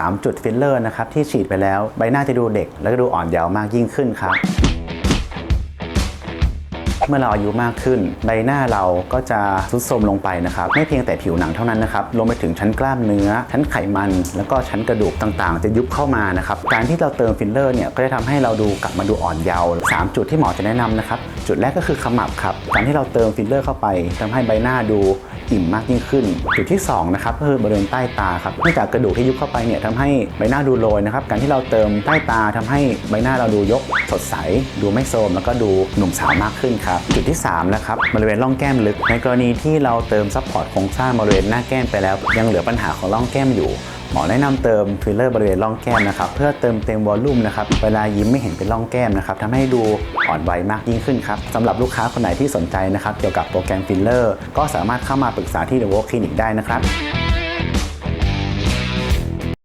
3 จุดฟิลเลอร์นะครับที่ฉีดไปแล้วใบหน้าจะดูเด็ก แล้วก็ดูอ่อนเยาว์มากยิ่งขึ้นครับ เมื่อเราอายุมากขึ้น ใบหน้าเราก็จะทรุดโทรมลงไปนะครับ ไม่เพียงแต่ผิวหนังเท่านั้นนะครับรวมไปถึงชั้นกล้ามเนื้อ ชั้นไขมัน แล้วก็ชั้นกระดูกต่างๆ จะยุบเข้ามานะครับ การที่เราเติมฟิลเลอร์เนี่ยก็จะทำให้เราดูกลับมาดูอ่อนเยาว์สามจุดที่หมอจะแนะนำนะครับ จุดแรกก็คือขมับครับ การที่เราเติมฟิลเลอร์เข้าไปทำให้ใบหน้าดูอิ่มมากยิ่งขึ้น จุดที่2นะครับก็คือบริเวณใต้ตาครับเนื่องจากกระดูกที่ยุบเข้าไปเนี่ยทำให้ใบหน้าดูโรยนะครับ การที่เราเติมใต้ตาทำให้ใบหน้าเราดูยกสดใส ดูไม่โทรมแล้วก็ดูหนุ่มสาวมากขึ้นครับจุดที่ 3 นะครับบริเวณร่องแก้มลึก ในกรณีที่เราเติมซัพพอร์ตโครงสร้างบริเวณหน้าแก้มไปแล้ว ยังเหลือปัญหาของร่องแก้มอยู่หมอแนะนำเติมฟิลเลอร์บริเวณร่องแก้มนะครับเพื่อเติมเต็มวอลลุ่มนะครับเวลายิ้มไม่เห็นเป็นร่องแก้มนะครับทำให้ดูอ่อนวัยมากยิ่งขึ้นครับสำหรับลูกค้าคนไหนที่สนใจนะครับเกี่ยวกับโปรแกรมฟิลเลอร์ก็สามารถเข้ามาปรึกษาที่ The Work Clinic ได้นะครับ